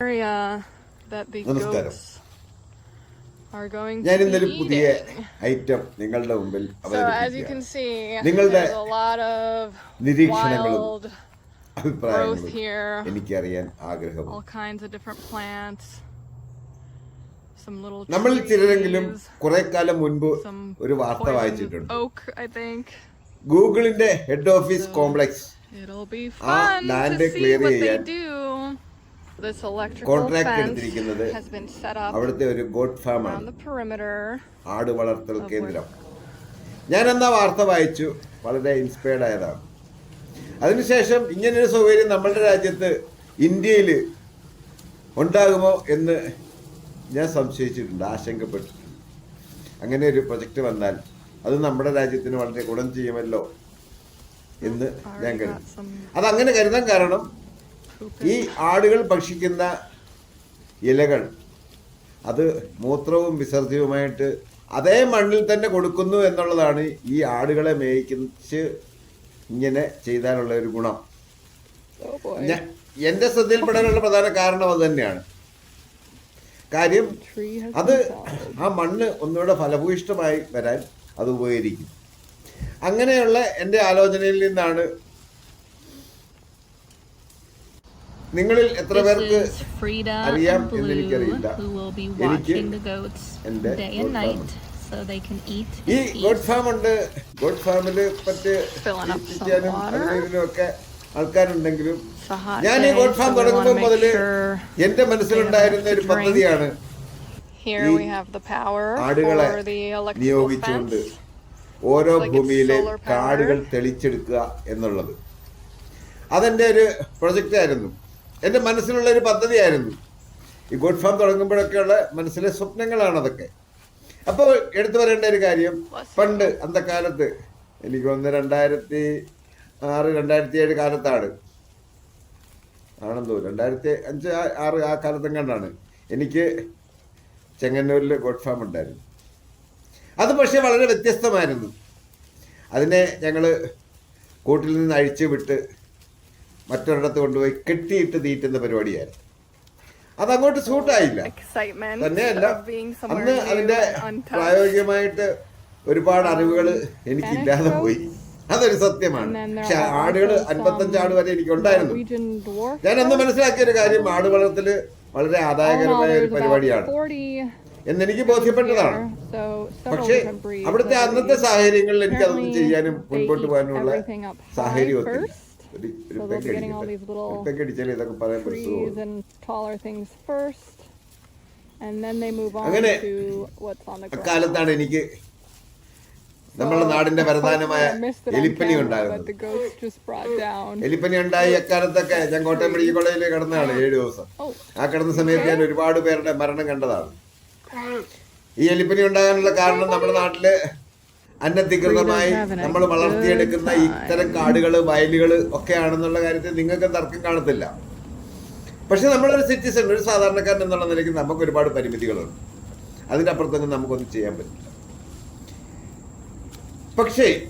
area that the goats are going to be ഇന്നൊരു പുതിയ. Item നിങ്ങളുടെ മുമ്പിൽ So as you can അവതരിപ്പിക്കുകയാണ് see, നിങ്ങളുടെ there's a lot of നിരീക്ഷണങ്ങളും wild growth അഭിപ്രായങ്ങളും here. എനിക്കറിയാൻ ആഗ്രഹമുണ്ട് All kinds of different plants. Some little നമ്മളിൽ ചിലരെങ്കിലും trees, കുറെ കാലം മുൻപ് some ഒരു വാർത്ത poison വായിച്ചിട്ടുണ്ട് oak, I think. ഗൂഗിളിന്റെ head office complex It'll be ആ fun land to see clear what they ചെയ്യാൻ do. This electrical കോൺട്രാക്ട് എടുത്തിരിക്കുന്നത് അവിടുത്തെ ഒരു ഗോഡ് ഫാമാണ്. ആട് വളർത്തൽ കേന്ദ്രം. ഞാൻ എന്നാ വാർത്ത വായിച്ചു? വളരെ ഇൻസ്പയർഡ് ആയതാണ്. അതിനുശേഷം ഇങ്ങനൊരു സൗകര്യം നമ്മളുടെ രാജ്യത്ത് ഇന്ത്യയിൽ ഉണ്ടാകുമോ എന്ന് ഞാൻ സംശയിച്ചിട്ടുണ്ട് ആശങ്കപ്പെട്ടിട്ടുണ്ട് അങ്ങനെ ഒരു പ്രൊജക്റ്റ് വന്നാൽ അത് നമ്മുടെ രാജ്യത്തിന് വളരെ ഗുണം ചെയ്യുമല്ലോ എന്ന് ഞാൻ some അതങ്ങനെ കരുതാൻ കാരണം ഈ ആടുകൾ ഭക്ഷിക്കുന്ന ഇലകൾ അത് മൂത്രവും വിസർജ്യവുമായിട്ട് അതേ മണ്ണിൽ തന്നെ കൊടുക്കുന്നു എന്നുള്ളതാണ് ഈ ആടുകളെ മേയിച്ച് ഇങ്ങനെ ചെയ്താലുള്ള ഒരു ഗുണം. എന്റെ ശ്രദ്ധയിൽപ്പെടാനുള്ള പ്രധാന കാരണം അത് തന്നെയാണ്. കാര്യം അത് ആ മണ്ണ് ഒന്നുകൂടെ ഫലഭൂയിഷ്ടമായി വരാൻ അത് ഉപകരിക്കും. അങ്ങനെയുള്ള എന്റെ ആലോചനയിൽ നിന്നാണ് നിങ്ങളിൽ എത്ര പേർക്ക് അറിയാം എന്ന് എനിക്കറിയില്ല. എനിക്ക് എന്റെ ഈ ഗോഡ് ഫാം ഉണ്ട്. ഗോഡ് ഫാമിൽ പറ്റിയും ഒക്കെ ആൾക്കാരുണ്ടെങ്കിലും ഞാൻ ഈ ഗോഡ് ഫാം തുടങ്ങുമ്പോൾ മുതൽ എന്റെ മനസ്സിലുണ്ടായിരുന്ന ഒരു പദ്ധതിയാണ് ആടുകളെ നിയോഗിച്ചുകൊണ്ട് ഓരോ ഭൂമിയിലെ കാടുകൾ തെളിച്ചെടുക്കുക എന്നുള്ളത്. അതെന്റെ ഒരു പ്രൊജക്റ്റ് ആയിരുന്നു എന്റെ മനസ്സിലുള്ള ഒരു പദ്ധതിയായിരുന്നു. ഈ ഗോഡ് ഫാം തുടങ്ങുമ്പോഴൊക്കെയുള്ള മനസ്സിലെ സ്വപ്നങ്ങളാണ് അതൊക്കെ. അപ്പോൾ എടുത്തു പറയേണ്ട ഒരു കാര്യം പണ്ട് അന്തക്കാലത്ത് എനിക്ക് ഒന്ന് രണ്ടായിരത്തി ആറ് രണ്ടായിരത്തി ഏഴ് കാലത്താണ് തോന്നുന്നു. രണ്ടായിരത്തി അഞ്ച് ആറ് ആ കാലത്തും കണ്ടാണ്. എനിക്ക് ചെങ്ങന്നൂരിൽ ഗോഡ് ഫാം ഉണ്ടായിരുന്നു. അത് പക്ഷേ വളരെ വ്യത്യസ്തമായിരുന്നു. അതിനെ ഞങ്ങൾ കൂട്ടിൽ നിന്ന് അഴിച്ചു വിട്ട് മറ്റൊരിടത്ത് കൊണ്ടുപോയി കെട്ടിയിട്ട് തീറ്റുന്ന പരിപാടിയായിരുന്നു. അതങ്ങോട്ട് സൂട്ടായില്ല. തന്നെയല്ല അന്ന് അതിന്റെ. പ്രായോഗികമായിട്ട് ഒരുപാട് അറിവുകൾ എനിക്കില്ലാതെ പോയി. അതൊരു സത്യമാണ്. പക്ഷെ ആടുകൾ അൻപത്തഞ്ച് ആട് വരെ എനിക്ക് ഉണ്ടായിരുന്നു ഞാൻ അന്ന്. മനസ്സിലാക്കിയ ഒരു കാര്യം ആട് വളർത്തൽ വളരെ ആദായകരമായ ഒരു പരിപാടിയാണ്. 40 എന്നെനിക്ക് ബോധ്യപ്പെട്ടതാണ്. പക്ഷേ അവിടുത്തെ അന്നത്തെ സാഹചര്യങ്ങളിൽ എനിക്ക് അതൊന്നും ചെയ്യാനും മുൻപോട്ട് പോകാനുമുള്ള പോകാനുള്ള സാഹചര്യം ഒരു So they'll be getting all these little trees and taller things first, and then they move on to what's on the ground. അക്കാലത്താണ് എനിക്ക് നമ്മുടെ നാടിന്റെ വരദാനമായ എലിപ്പനി down. എലിപ്പനി ഉണ്ടായി അക്കാലത്തൊക്കെ ഞാൻ കോട്ടയം മെഡിക്കൽ കോളേജിൽ കിടന്നതാണ് ഏഴു ദിവസം. Oh, ആ കിടന്ന സമയത്ത് ഞാൻ ഒരുപാട് പേരുടെ മരണം കണ്ടതാണ്. ഈ എലിപ്പനി ഉണ്ടാകാനുള്ള കാരണം നമ്മുടെ നാട്ടിൽ അനധികൃതമായി നമ്മൾ വളർത്തിയെടുക്കുന്ന ഇത്തരം കാടുകൾ വയലുകൾ ഒക്കെയാണെന്നുള്ള കാര്യത്തിൽ നിങ്ങൾക്ക് തർക്കം കാണത്തില്ല. പക്ഷെ നമ്മളൊരു സിറ്റിസൺ ഒരു സാധാരണക്കാരൻ എന്നുള്ള നിലയ്ക്ക് നമുക്ക് ഒരുപാട് പരിമിതികളുണ്ട്. അതിന്റെ അപ്പുറത്തൊന്നും നമുക്കൊന്നും ചെയ്യാൻ പറ്റില്ല. പക്ഷേ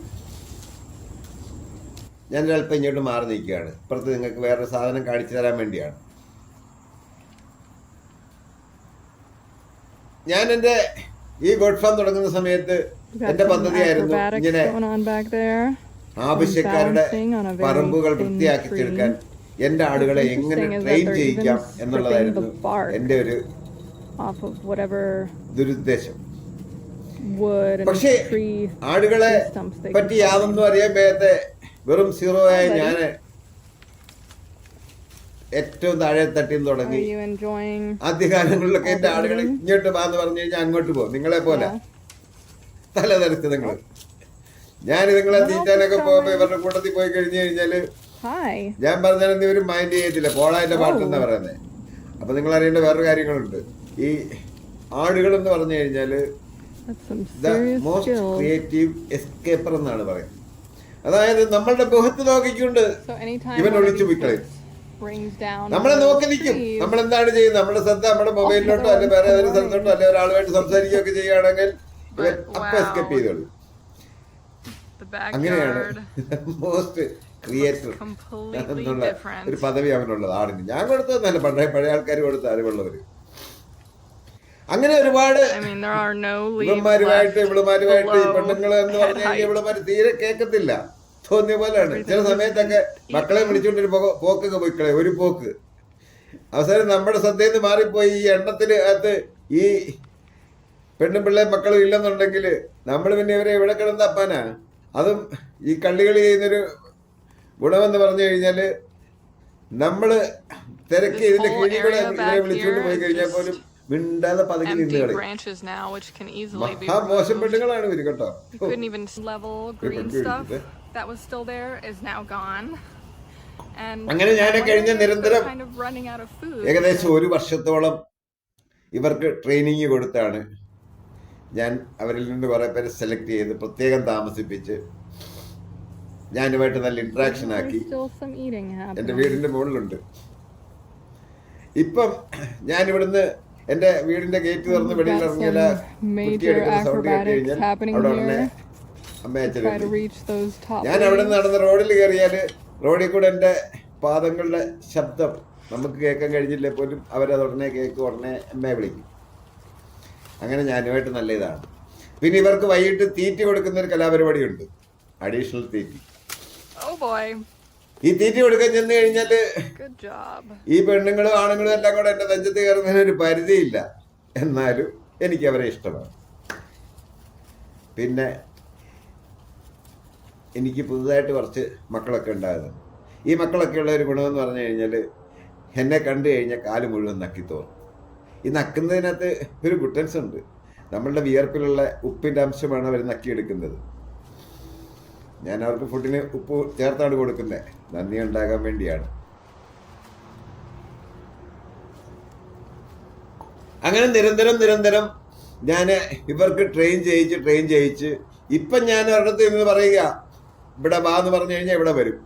ഞാനൊരല്പം ഇങ്ങോട്ട് മാറി നിൽക്കുകയാണ്. ഇപ്പുറത്ത് നിങ്ങൾക്ക് വേറൊരു സാധനം കാണിച്ചു തരാൻ വേണ്ടിയാണ്. ഞാൻ എന്റെ ഈ ഗോഡ് ഫാം തുടങ്ങുന്ന സമയത്ത് എന്റെ പദ്ധതിയായിരുന്നു ഇങ്ങനെ. ആവശ്യക്കാരുടെ പറമ്പുകൾ വൃത്തിയാക്കി തീർക്കാൻ എന്റെ ആടുകളെ എങ്ങനെ ട്രെയിൻ ചെയ്യിക്കാം എന്നുള്ളതായിരുന്നു. എന്റെ ഒരു ദുരുദ്ദേശം പക്ഷേ ആടുകളെ പറ്റി യാതൊന്നും അറിയാൻ വേഗത്തെ വെറും സീറോ ആയ? ഞാൻ ഏറ്റവും താഴെ തട്ടിൽ തുടങ്ങി ആദ്യകാലങ്ങളിലൊക്കെ എന്റെ. ആടുകൾ ഇങ്ങോട്ട് വാന്ന് പറഞ്ഞു കഴിഞ്ഞാൽ അങ്ങോട്ട് പോകും നിങ്ങളെ പോലെ Yeah. തലതെറിച്ച് നിങ്ങൾ ഞാൻ നിങ്ങളെ തീറ്റാനൊക്കെ പോകുമ്പോ ഇവരുടെ കൂട്ടത്തിൽ പോയി കഴിഞ്ഞു കഴിഞ്ഞാൽ. ഞാൻ പറഞ്ഞാലും ഇവർ മൈൻഡ് ചെയ്യത്തില്ല. പോളാന്റെ പാട്ടെന്നാ Oh. പറയുന്നത് അപ്പൊ നിങ്ങൾ അറിയേണ്ട വേറൊരു കാര്യങ്ങളുണ്ട്. ഈ ആടുകൾ എന്ന് പറഞ്ഞു കഴിഞ്ഞാൽ മോസ്റ്റ് ക്രിയേറ്റീവ് എസ്കേപ്പർ എന്നാണ് പറയുന്നത്. അതായത് നമ്മളുടെ മുഖത്ത് നോക്കിക്കൊണ്ട് ഇവൻ ഒളിച്ചു പോയിക്കളയും നമ്മളെ നോക്കി നിൽക്കും. നമ്മൾ എന്താണ് ചെയ്യുന്നത്? നമ്മുടെ ശ്രദ്ധ നമ്മുടെ മൊബൈലിലോട്ടോ അല്ലെ വേറെ ഏതൊരു സ്ഥലത്തോട്ടോ അല്ലെ ഒരാളുമായിട്ട് സംസാരിക്കുകയൊക്കെ ചെയ്യുകയാണെങ്കിൽ അപ്പൊ എസ്കേപ്പ്. ചെയ്തോളൂ അങ്ങനെയാണ് മോസ്റ്റ് ക്രിയേറ്റർ എന്നുള്ള. ഒരു പദവി അവനുള്ളത് ആടിന്. ഞാൻ കൊടുത്തതല്ല പണ്ടേ പഴയ ആൾക്കാർ കൊടുത്ത അറിവുള്ളവര്. അങ്ങനെ ഒരുപാട് ഇവന്മാരുമായിട്ട് ഇവളുമാരുമായിട്ട് പെണ്ണുങ്ങൾ എന്ന് പറഞ്ഞാൽ. ഇവളുമാര് തീരെ കേൾക്കത്തില്ല. തോന്നിയ പോലെയാണ്. ചില സമയത്തൊക്കെ മക്കളെ വിളിച്ചുകൊണ്ടൊരു പോക്കൊക്കെ പോയിക്കളെ ഒരു പോക്ക്. അവസാനം നമ്മുടെ ശ്രദ്ധയിൽ നിന്ന് മാറിപ്പോയി ഈ എണ്ണത്തിന് അകത്ത് ഈ പെണ്ണും പിള്ളേയും മക്കളും ഇല്ലെന്നുണ്ടെങ്കിൽ നമ്മൾ പിന്നെ ഇവരെ എവിടെ കിടന്ന് അപ്പാനാ? അതും ഈ കള്ളികളി ചെയ്യുന്നൊരു ഗുണമെന്ന് പറഞ്ഞു കഴിഞ്ഞാൽ നമ്മൾ തിരക്ക് ഇതിന്റെ area ഇവരെ വിളിച്ചുകൊണ്ട് പോയി കഴിഞ്ഞാൽ പോലും മിണ്ടാതെ പതുങ്ങി നിന്ന് കളി കളയും മഹാ മോശം പെണ്ണുങ്ങളാണ് ഇവർ കേട്ടോ. അങ്ങനെ ഞാൻ കഴിഞ്ഞ നിരന്തരം. ഏകദേശം ഒരു വർഷത്തോളം ഇവർക്ക് ട്രെയിനിങ് കൊടുത്താണ്. ഞാൻ അവരിൽ നിന്ന് കുറേ പേരെ സെലക്ട് ചെയ്ത് പ്രത്യേകം താമസിപ്പിച്ച് ഞാനുമായിട്ട് നല്ല ഇൻട്രാക്ഷൻ ആക്കി. എന്റെ വീടിന്റെ വീടിന്റെ മുകളിലുണ്ട്. ഇപ്പം ഞാൻ ഇവിടുന്ന് എന്റെ വീടിന്റെ ഗേറ്റ് തുറന്ന് വെളിയിൽ ഇറങ്ങിയാൽ സൗണ്ട് കേട്ട് കഴിഞ്ഞാൽ അവിടെ ഉടനെ അമ്മയച്ചൻ ഞാൻ അവിടെ. നിന്ന് നടന്ന റോഡിൽ കയറിയാൽ റോഡിൽ കൂടെ എന്റെ പാദങ്ങളുടെ ശബ്ദം നമുക്ക് കേൾക്കാൻ കഴിഞ്ഞില്ലേ പോലും അവരത് ഉടനെ കേൾക്കും ഉടനെ അമ്മയെ വിളിക്കും. അങ്ങനെ ഞാനുമായിട്ട് നല്ല ഇതാണ്. പിന്നെ ഇവർക്ക് വൈകിട്ട് തീറ്റി കൊടുക്കുന്ന ഒരു കലാപരിപാടി ഉണ്ട് അഡീഷണൽ തീറ്റി. Oh. ഈ തീറ്റി കൊടുക്കാൻ ചെന്ന് കഴിഞ്ഞാൽ ഈ പെണ്ണുങ്ങളും ആണുങ്ങളും എല്ലാം കൂടെ എന്റെ നെഞ്ചത്ത് കയറുന്നതിന് ഒരു പരിധിയില്ല. എന്നാലും എനിക്ക് അവരെ ഇഷ്ടമാണ്. പിന്നെ എനിക്ക് പുതുതായിട്ട് കുറച്ച് മക്കളൊക്കെ ഉണ്ടായിരുന്നു ഈ മക്കളൊക്കെ ഉള്ള ഒരു ഗുണമെന്ന് പറഞ്ഞു കഴിഞ്ഞാൽ എന്നെ കണ്ടു കഴിഞ്ഞാൽ കാൽ മുഴുവൻ നക്കി തോന്നും ഈ നക്കുന്നതിനകത്ത് ഒരു ഗുട്ടൻസ് ഉണ്ട് നമ്മളുടെ വിയർപ്പിലുള്ള ഉപ്പിന്റെ അംശമാണ് അവർ നക്കിയെടുക്കുന്നത്. ഞാൻ അവർക്ക് ഫുഡിന് ഉപ്പ് ചേർത്താണ് കൊടുക്കുന്നത്. നന്ദി ഉണ്ടാകാൻ വേണ്ടിയാണ്. അങ്ങനെ നിരന്തരം നിരന്തരം ഞാൻ ഇവർക്ക് ട്രെയിൻ ചെയ്യിച്ച് ട്രെയിൻ ചെയ്യിച്ച് ഇപ്പം ഞാൻ ഒരിടത്ത് നിന്ന് പറയുക ഇവിടെ വാ എന്ന് പറഞ്ഞു കഴിഞ്ഞാൽ ഇവിടെ വരും.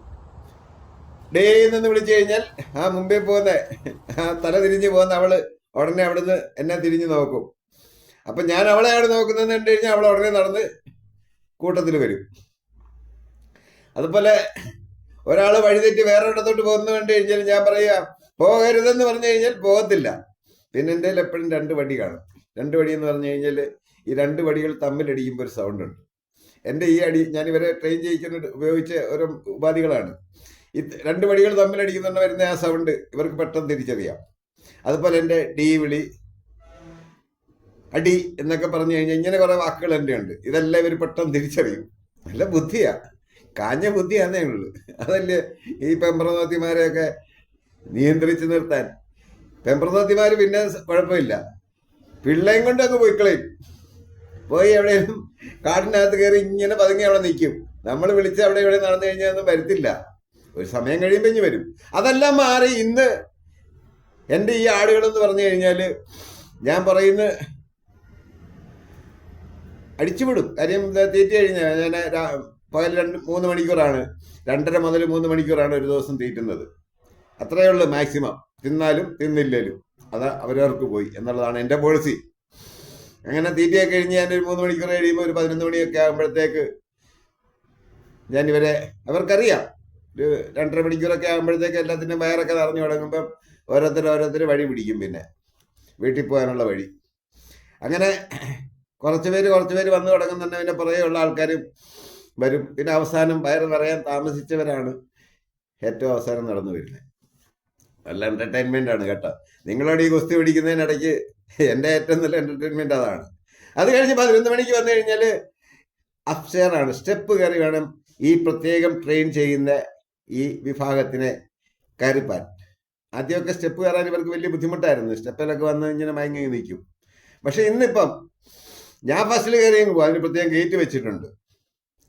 ഡേ എന്ന് വിളിച്ചു കഴിഞ്ഞാൽ ആ മുമ്പേ പോകുന്ന. ആ തല തിരിഞ്ഞ് പോകുന്ന അവൾ ഉടനെ അവിടുന്ന് എന്നെ തിരിഞ്ഞു നോക്കും. അപ്പം ഞാൻ അവളെയാണ് നോക്കുന്നതെന്ന് കണ്ടു കഴിഞ്ഞാൽ അവൾ ഉടനെ നടന്ന് കൂട്ടത്തിൽ വരും. അതുപോലെ ഒരാൾ വഴിതെറ്റി വേറെ ഇടത്തോട്ട് പോകുന്ന കണ്ടു കഴിഞ്ഞാൽ ഞാൻ പറയാ പോകരുതെന്ന് പറഞ്ഞു കഴിഞ്ഞാൽ പോകത്തില്ല. പിന്നെ എന്റെ എപ്പോഴും രണ്ട് വടി കാണും. രണ്ട് വടി എന്ന് പറഞ്ഞു കഴിഞ്ഞാൽ ഈ രണ്ട് വടികൾ തമ്മിലടിക്കുമ്പോൾ ഒരു സൗണ്ട് ഉണ്ട്. എന്റെ ഈ അടി ഞാൻ ഇവരെ ട്രെയിൻ ചെയ്യിക്കുന്ന ഉപയോഗിച്ച ഓരോ ഉപാധികളാണ്. ഈ രണ്ട് വടികൾ തമ്മിലടിക്കുന്നുണ്ട് വരുന്ന ആ സൗണ്ട് ഇവർക്ക് പെട്ടെന്ന് തിരിച്ചറിയാം. അതുപോലെ എന്റെ ഡി വിളി അടി എന്നൊക്കെ പറഞ്ഞു കഴിഞ്ഞാൽ ഇങ്ങനെ കുറേ വാക്കുകൾ എന്റെ ഉണ്ട്. ഇതെല്ലാം ഇവർ പെട്ടെന്ന് തിരിച്ചറിയും. നല്ല ബുദ്ധിയാ. കാഞ്ഞ ബുദ്ധിയാന്നേ ഉള്ളൂ. അതല്ലേ ഈ പെമ്പ്രനോത്തിമാരെയൊക്കെ നിയന്ത്രിച്ചു നിർത്താൻ. പെമ്പ്രനോത്തിമാർ പിന്നെ കുഴപ്പമില്ല. പിള്ളേം കൊണ്ട് അങ്ങ് പോയിക്കളയും. പോയി എവിടെയും കാടിനകത്ത് കയറി ഇങ്ങനെ പതുങ്ങി അവിടെ നിൽക്കും. നമ്മൾ വിളിച്ച് അവിടെ ഇവിടെ നടന്നു കഴിഞ്ഞാൽ ഒന്നും വരത്തില്ല. ഒരു സമയം കഴിയുമ്പോൾ ഇനി വരും. അതെല്ലാം മാറി ഇന്ന് എന്റെ ഈ ആടുകളെന്ന് പറഞ്ഞു കഴിഞ്ഞാൽ ഞാൻ പറയുന്ന അടിച്ചുവിടും കാര്യം തീറ്റ കഴിഞ്ഞാൽ ഞാൻ പകൽ രണ്ട് മൂന്ന് മണിക്കൂറാണ്. രണ്ടര മുതൽ മൂന്ന് മണിക്കൂറാണ് ഒരു ദിവസം തീറ്റുന്നത്. അത്രയേ ഉള്ളൂ മാക്സിമം. തിന്നാലും തിന്നില്ലേലും അത് അവരവർക്ക് പോയി എന്നുള്ളതാണ് എന്റെ പോളിസി. അങ്ങനെ തീറ്റയൊക്കെ കഴിഞ്ഞ് ഞാൻ ഒരു മൂന്ന് മണിക്കൂർ കഴിയുമ്പോൾ ഒരു പതിനൊന്ന് മണിയൊക്കെ ആകുമ്പോഴത്തേക്ക് ഞാൻ ഇവരെ അവർക്കറിയാം. ഒരു രണ്ടര മണിക്കൂറൊക്കെ ആകുമ്പോഴത്തേക്ക് എല്ലാത്തിനും വയറൊക്കെ നിറഞ്ഞു തുടങ്ങുമ്പം ഓരോരുത്തർ ഓരോരുത്തർ വഴി പിടിക്കും പിന്നെ. വീട്ടിൽ പോകാനുള്ള വഴി. അങ്ങനെ കുറച്ച് പേര് കുറച്ച് പേര് വന്നു തുടങ്ങുന്നുണ്ട്. പിന്നെ പുറകെയുള്ള ആൾക്കാരും വരും. പിന്നെ അവസാനം വയറ് നിറയാൻ താമസിച്ചവരാണ് ഏറ്റവും അവസാനം നടന്നു വരുന്നത്. നല്ല എന്റർടൈൻമെന്റ് ആണ് കേട്ടോ. നിങ്ങളോട് ഈ കുസ്തി പിടിക്കുന്നതിനിടയ്ക്ക് എന്റെ ഏറ്റവും നല്ല എന്റർടൈൻമെന്റ് അതാണ്. അത് കഴിഞ്ഞ് പതിനൊന്ന് മണിക്ക് വന്നു കഴിഞ്ഞാൽ അപ്സ്റ്റെയർ ആണ്. സ്റ്റെപ്പ് കയറി വേണം ഈ പ്രത്യേകം ട്രെയിൻ ചെയ്യുന്ന ഈ വിഭാഗത്തിനെ കയറിപ്പാൻ. ആദ്യമൊക്കെ സ്റ്റെപ്പ് കയറാൻ ഇവർക്ക് വലിയ ബുദ്ധിമുട്ടായിരുന്നു. സ്റ്റെപ്പിലൊക്കെ വന്ന് ഇങ്ങനെ മയങ്ങി നിൽക്കും. പക്ഷെ ഇന്നിപ്പം ഞാൻ ഫസ്റ്റിൽ കയറി പോകും അതിന് പ്രത്യേകം ഗേറ്റ് വെച്ചിട്ടുണ്ട്.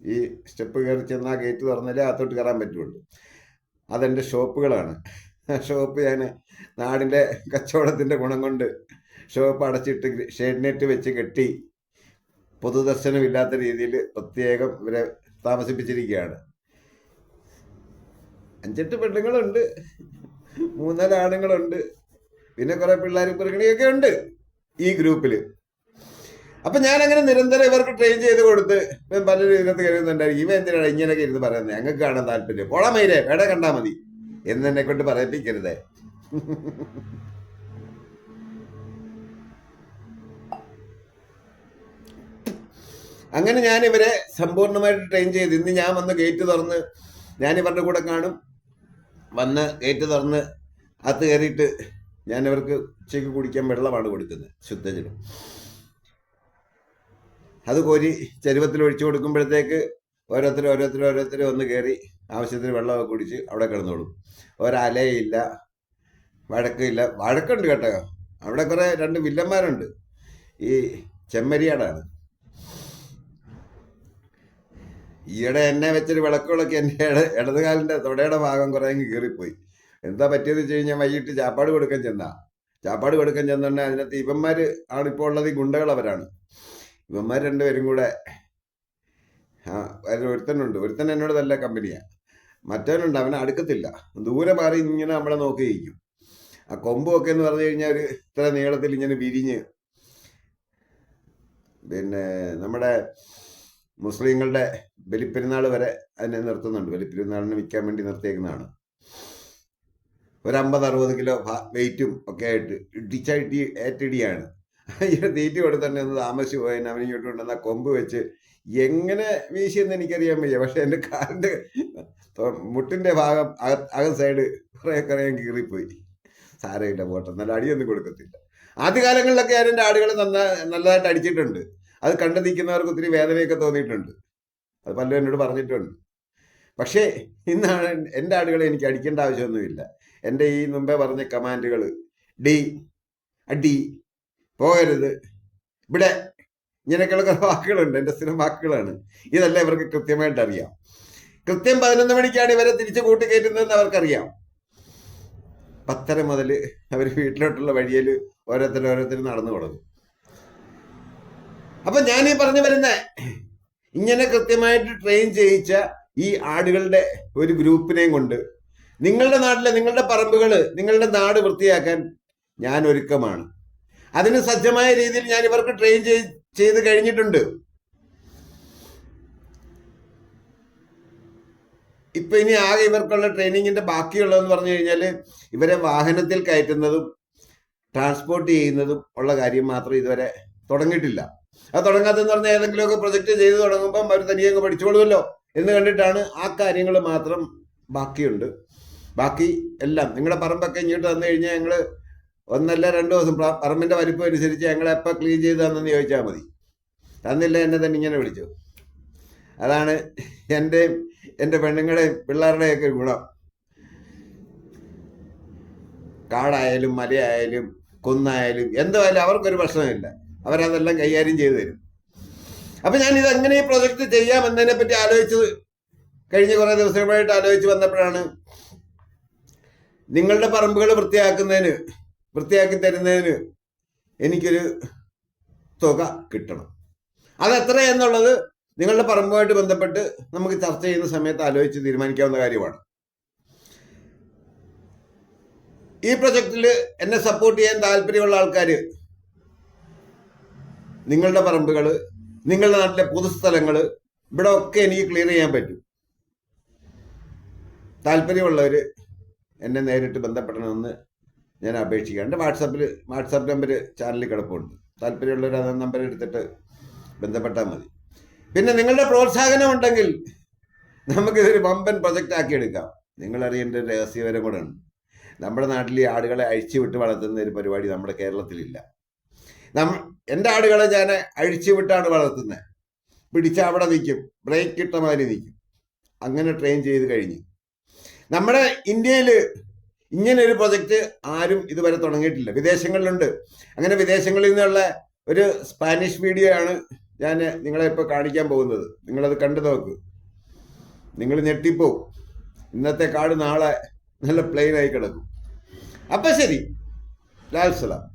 ഈ സ്റ്റെപ്പ് കയറി ചെന്നാൽ ഗേറ്റ് തുറന്നാലേ അകത്തോട്ട് കയറാൻ പറ്റുള്ളൂ. അതെന്റെ ഷോപ്പുകളാണ്. ഷോപ്പ് ഞാൻ നാടിന്റെ കച്ചവടത്തിന്റെ ഗുണം കൊണ്ട് ഷോപ്പ് അടച്ചിട്ട് ഷെഡ് നെറ്റ് വെച്ച് കെട്ടി പൊതുദർശനമില്ലാത്ത രീതിയിൽ പ്രത്യേകം ഇവരെ താമസിപ്പിച്ചിരിക്കുകയാണ്. അഞ്ചെട്ട് പെണ്ണുങ്ങളുണ്ട്. മൂന്നാൽ ആണുങ്ങളുണ്ട്. പിന്നെ കുറെ പിള്ളേരും പെറുകണിയൊക്കെ ഉണ്ട് ഈ ഗ്രൂപ്പിൽ അപ്പൊ ഞാൻ അങ്ങനെ നിരന്തരം ഇവർക്ക് ട്രെയിൻ ചെയ്ത് കൊടുത്ത് ഇപ്പം പലരും ഇതിനകത്ത് കരുതുന്നുണ്ടായിരിക്കും. ഇവ എന്തിനാണ് ഇങ്ങനെയൊക്കെ ഇരുന്ന് പറയുന്നത് ഞങ്ങൾക്ക് കാണാൻ താല്പര്യം. പോളാ മൈരെ വേടെ കണ്ടാ മതി? എന്ന് എന്നെ കൊണ്ട് പറയിപ്പിക്കരുതേ. അങ്ങനെ ഞാൻ ഇവരെ സമ്പൂർണമായിട്ട് ട്രെയിൻ ചെയ്ത് ഇന്ന് ഞാൻ വന്ന് ഗേറ്റ് തുറന്ന് ഞാൻ ഇവരുടെ കൂടെ കാണും. വന്ന് ഗേറ്റ് തുറന്ന് അകത്ത് കയറിയിട്ട് ഞാൻ അവർക്ക് ഉച്ചയ്ക്ക് കുടിക്കാൻ വെള്ളമാണ് കൊടുക്കുന്നത് ശുദ്ധജലം. അത് കോരി ചരുവത്തിൽ ഒഴിച്ചു കൊടുക്കുമ്പോഴത്തേക്ക് ഓരോരുത്തർ ഓരോരുത്തർ ഓരോരുത്തർ ഒന്ന് കയറി ആവശ്യത്തിന് വെള്ളമൊക്കെ കുടിച്ച് അവിടെ കിടന്നോളും. ഒരലയില്ല വഴക്കില്ല. വഴക്കുണ്ട് കേട്ടോ. അവിടെ കുറേ രണ്ട് വില്ലന്മാരുണ്ട്. ഈ ചെമ്മരിയാടാണ്. ഈയിടെ എന്നെ വെച്ചൊരു വിളക്കുകളൊക്കെ എന്റെ ഇട ഇടതുകാലിന്റെ തുടയുടെ ഭാഗം കുറേ അങ്ങ് കീറിപ്പോയി. എന്താ പറ്റിയെന്ന് വെച്ച് കഴിഞ്ഞാൽ വൈകിട്ട് ചാപ്പാട് കൊടുക്കാൻ ചെന്നാ. ചാപ്പാട് കൊടുക്കാൻ ചെന്നുണ്ടെങ്കിൽ അതിനകത്ത് ഇവന്മാർ ആണ് ഇപ്പോൾ ഉള്ളത് ഈ ഗുണ്ടകൾ അവരാണ്. ഇവന്മാർ രണ്ടുപേരും കൂടെ ആ ഒരുത്തനുണ്ട്. ഒരുത്തൻ എന്നോട് നല്ല കമ്പനിയാണ് മറ്റവനുണ്ട് അവനെ അടുക്കത്തില്ല. ദൂരെ മാറി ഇങ്ങനെ നമ്മളെ നോക്കിയിരിക്കും ആ കൊമ്പൊക്കെ എന്ന് പറഞ്ഞു കഴിഞ്ഞാൽ ഒരു ഇത്ര നീളത്തിൽ ഇങ്ങനെ വിരിഞ്ഞ്. പിന്നെ നമ്മുടെ മുസ്ലിങ്ങളുടെ ബലിപ്പെരുന്നാൾ വരെ അതിനെ നിർത്തുന്നുണ്ട്. ബലിപ്പെരുന്നാളിന് വിൽക്കാൻ വേണ്ടി നിർത്തിയേക്കുന്നതാണ്. ഒരു അമ്പത് അറുപത് കിലോ വെയിറ്റും ഒക്കെ ആയിട്ട് ഇടിച്ചടി ഏറ്റിടിയാണ്. തീറ്റി ഒന്ന് താമസിച്ച് പോയതിന് അവൻ ഇങ്ങോട്ട് കൊണ്ടുവന്ന കൊമ്പ് വെച്ച് എങ്ങനെ വീശിയെന്ന് എനിക്കറിയാൻ വയ്യ. പക്ഷെ എന്റെ കാലിന്റെ മുട്ടിന്റെ ഭാഗം അക സൈഡ് കുറേ കുറേ കീറിപ്പോയി. സാരമില്ല പോട്ടെ. നല്ല അടിയൊന്നും കൊടുക്കത്തില്ല. ആദ്യകാലങ്ങളിലൊക്കെ ഞാൻ എന്റെ ആടുകൾ നന്ന നല്ലതായിട്ട് അടിച്ചിട്ടുണ്ട്. അത് കണ്ടു നിൽക്കുന്നവർക്ക് ഒത്തിരി വേദനയൊക്കെ തോന്നിയിട്ടുണ്ട്. അത് പലരും എന്നോട് പറഞ്ഞിട്ടുണ്ട്. പക്ഷേ ഇന്നാണ് എന്റെ ആടുകളെ എനിക്ക് അടിക്കേണ്ട ആവശ്യമൊന്നുമില്ല. എന്റെ ഈ മുമ്പേ പറഞ്ഞ കമാൻഡുകൾ ഡി അടി പോകരുത്. ഇവിടെ ഇങ്ങനെയൊക്കെയുള്ള വാക്കുകളുണ്ട്. എന്റെ സ്ഥിരം വാക്കുകളാണ്. ഇതെല്ലാം ഇവർക്ക് കൃത്യമായിട്ട് അറിയാം. കൃത്യം പതിനൊന്ന് മണിക്കാണ് ഇവരെ തിരിച്ചു കൂട്ടിക്കയറ്റുന്നതെന്ന് അവർക്കറിയാം. പത്തര മുതൽ അവർ വീട്ടിലോട്ടുള്ള വഴിയിൽ ഓരോരുത്തർ ഓരോരുത്തർ നടന്നു തുടങ്ങും അപ്പൊ ഞാൻ ഈ പറഞ്ഞു വരുന്ന ഇങ്ങനെ കൃത്യമായിട്ട് ട്രെയിൻ ചെയ്യിച്ച ഈ ആടുകളുടെ ഒരു ഗ്രൂപ്പിനെയും കൊണ്ട് നിങ്ങളുടെ നാട്ടിലെ നിങ്ങളുടെ പറമ്പുകൾ നിങ്ങളുടെ നാട് വൃത്തിയാക്കാൻ ഞാൻ ഒരുക്കമാണ്. അതിന് സജ്ജമായ രീതിയിൽ ഞാൻ ഇവർക്ക് ട്രെയിൻ ചെയ്ത് കഴിഞ്ഞിട്ടുണ്ട്. ഇപ്പൊ ഇനി ആകെ ഇവർക്കുള്ള ട്രെയിനിങ്ങിന്റെ ബാക്കിയുള്ളതെന്ന് പറഞ്ഞു കഴിഞ്ഞാൽ ഇവരെ വാഹനത്തിൽ കയറ്റുന്നതും ട്രാൻസ്പോർട്ട് ചെയ്യുന്നതും ഉള്ള കാര്യം മാത്രം ഇതുവരെ തുടങ്ങിയിട്ടില്ല. അത് തുടങ്ങാത്തെന്ന് പറഞ്ഞാൽ ഏതെങ്കിലുമൊക്കെ പ്രൊജക്ട് ചെയ്ത് തുടങ്ങുമ്പം അവർ തനിയെ അങ്ങ് പഠിച്ചോളുമല്ലോ. എന്ന് കണ്ടിട്ടാണ് ആ കാര്യങ്ങൾ മാത്രം ബാക്കിയുണ്ട്. ബാക്കി എല്ലാം നിങ്ങളുടെ പറമ്പൊക്കെ ഇങ്ങോട്ട് തന്നു കഴിഞ്ഞാൽ ഞങ്ങൾ ഒന്നല്ല രണ്ട് ദിവസം പറമ്പിന്റെ വലിപ്പം അനുസരിച്ച് ഞങ്ങളെപ്പോൾ ക്ലീൻ ചെയ്ത് തന്നെന്ന് ചോദിച്ചാൽ മതി. തന്നില്ല എന്നെ തന്നെ ഇങ്ങനെ വിളിച്ചു. അതാണ് എന്റെയും എന്റെ പെണ്ണുങ്ങളുടെയും പിള്ളേരുടെയൊക്കെ ഗുണം. കാടായാലും മലയായാലും കുന്നായാലും എന്തായാലും അവർക്കൊരു പ്രശ്നമില്ല. അവരതെല്ലാം കൈകാര്യം ചെയ്തു തരും. അപ്പൊ ഞാൻ ഇത് എങ്ങനെ ഈ പ്രൊജക്ട് ചെയ്യാം എന്നതിനെ പറ്റി ആലോചിച്ചത് കഴിഞ്ഞ കുറേ ദിവസങ്ങളായിട്ട് ആലോചിച്ച് വന്നപ്പോഴാണ് നിങ്ങളുടെ പറമ്പുകൾ വൃത്തിയാക്കുന്നതിന് വൃത്തിയാക്കി തരുന്നതിന് എനിക്കൊരു തുക കിട്ടണം. അത് എത്ര എന്നുള്ളത് നിങ്ങളുടെ പറമ്പുമായിട്ട് ബന്ധപ്പെട്ട് നമുക്ക് ചർച്ച ചെയ്യുന്ന സമയത്ത് ആലോചിച്ച് തീരുമാനിക്കാവുന്ന കാര്യമാണ്. ഈ പ്രൊജക്റ്റിൽ എന്നെ സപ്പോർട്ട് ചെയ്യാൻ താല്പര്യമുള്ള ആൾക്കാർ നിങ്ങളുടെ പറമ്പുകൾ നിങ്ങളുടെ നാട്ടിലെ പൊതുസ്ഥലങ്ങൾ ഇവിടെ ഒക്കെ എനിക്ക് ക്ലിയർ ചെയ്യാൻ പറ്റും. താല്പര്യമുള്ളവർ എന്നെ നേരിട്ട് ബന്ധപ്പെടണമെന്ന് ഞാൻ അപേക്ഷിക്കാം വാട്സാപ്പിൽ വാട്സാപ്പ് നമ്പർ ചാനലിൽ കിടപ്പുണ്ട്. താല്പര്യമുള്ളവർ ആ നമ്പർ എടുത്തിട്ട് ബന്ധപ്പെട്ടാൽ മതി. പിന്നെ നിങ്ങളുടെ പ്രോത്സാഹനം ഉണ്ടെങ്കിൽ നമുക്കിതൊരു വമ്പൻ പ്രൊജക്റ്റ് ആക്കി എടുക്കാം. നിങ്ങളറിയേണ്ട ഒരു രഹസ്യവരം കൂടെ ഉണ്ട്. നമ്മുടെ നാട്ടിൽ ഈ ആടുകളെ അഴിച്ചു വിട്ട് വളർത്തുന്ന ഒരു പരിപാടി നമ്മുടെ കേരളത്തിലില്ല. നമ്മ എന്റെ ആടുകളെ ഞാൻ അഴിച്ചു വിട്ടാണ് വളർത്തുന്നത് പിടിച്ച അവിടെ നിൽക്കും. ബ്രേക്ക് ഇട്ട മാതിരി നിൽക്കും. അങ്ങനെ ട്രെയിൻ ചെയ്ത് കഴിഞ്ഞു. നമ്മുടെ ഇന്ത്യയിൽ ഇങ്ങനെ ഒരു പ്രൊജക്റ്റ് ആരും ഇതുവരെ തുടങ്ങിയിട്ടില്ല. വിദേശങ്ങളിലുണ്ട്. അങ്ങനെ വിദേശങ്ങളിൽ നിന്നുള്ള ഒരു സ്പാനിഷ് വീഡിയോ ആണ് ഞാൻ നിങ്ങളെ ഇപ്പോൾ കാണിക്കാൻ പോകുന്നത്. നിങ്ങളത് കണ്ടു നോക്ക്. നിങ്ങൾ ഞെട്ടിപ്പോവും. ഇന്നത്തെ കാട് നാളെ നല്ല പ്ലെയിൻ ആയി കിടക്കും. അപ്പം ശരി. ലാൽ സലാം.